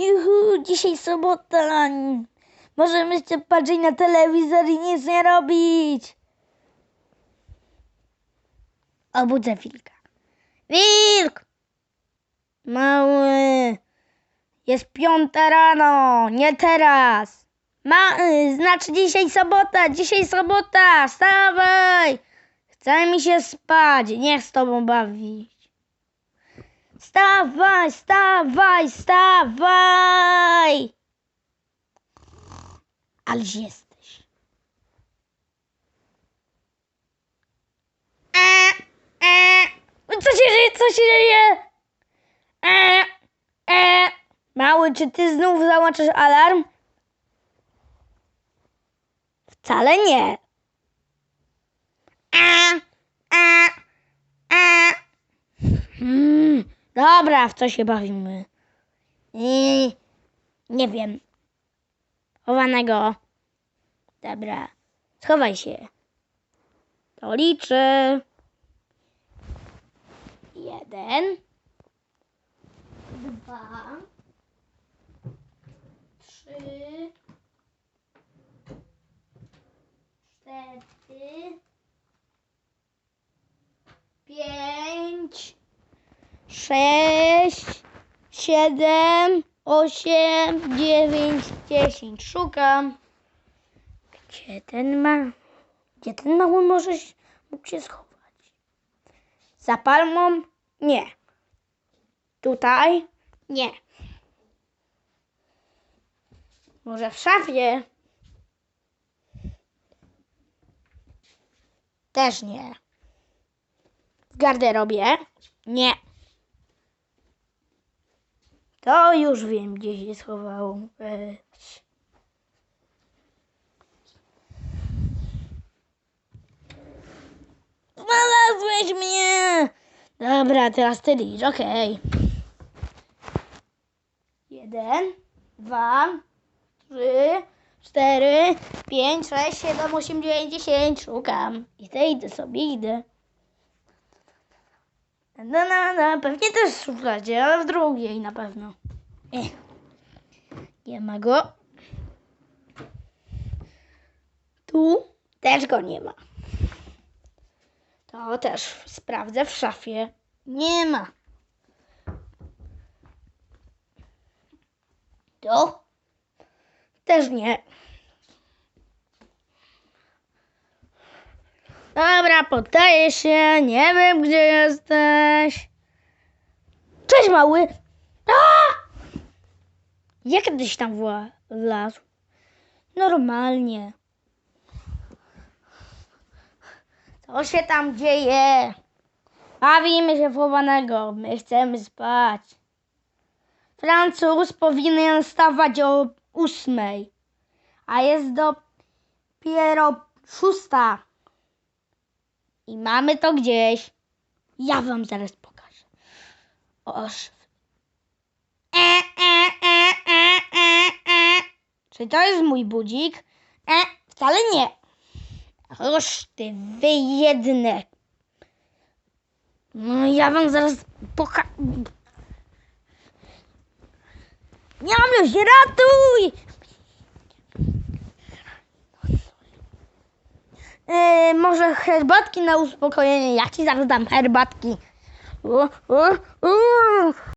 Juhu, dzisiaj sobota. Możemy się patrzeć na telewizor i nic nie robić. Obudzę wilka. Wilk! Mały. Jest piąta rano, nie teraz. Ma, y, znaczy dzisiaj sobota, dzisiaj sobota, wstawaj. Chce mi się spać, nie chcę z tobą bawić. Wstawaj, wstawaj, wstawaj! Ależ jesteś. E, e, co się dzieje, co się dzieje? E, e. Mały, czy ty znów załączysz alarm? Wcale nie. E, e, e. Hmm, dobra, w co się bawimy? Nie wiem. Chowanego. Dobra, schowaj się. To liczę. Jeden. Dwa. Trzy. Cztery. Pięć sześć, siedem, osiem, dziewięć, dziesięć. Szukam. Gdzie ten ma... Gdzie ten mały może się- mógł się schować? Za palmą? Nie. Tutaj? Nie. Może w szafie? Też nie. W garderobie? Nie. To już wiem, gdzie się schował. Weź. Znalazłeś mnie! Dobra, teraz ty licz, okej. Jeden, dwa, trzy, cztery, pięć, sześć, siedem, osiem, dziewięć, dziesięć. Szukam. Idę, idę sobie, idę. No, no, no, pewnie też w szufladzie, ale w drugiej na pewno. Ech. Nie ma go. Tu też go nie ma. To też sprawdzę w szafie. Nie ma. To też nie. Dobra, poddaję się. Nie wiem, gdzie jesteś. Cześć, mały. A! Jak kiedyś tam wlazł? Normalnie. Co się tam dzieje? Bawimy się chowanego. My chcemy spać. Francuz powinien stawać o ósmej, a jest dopiero szósta. I mamy to gdzieś. Ja wam zaraz pokażę. Oż. E, e, e, e, e, e. Czy to jest mój budzik? E, wcale nie. Oż ty wyjedne. No ja wam zaraz poka... Nie mam ratuj! Yy, może herbatki na uspokojenie. Ja ci zaraz dam herbatki. U, u, u.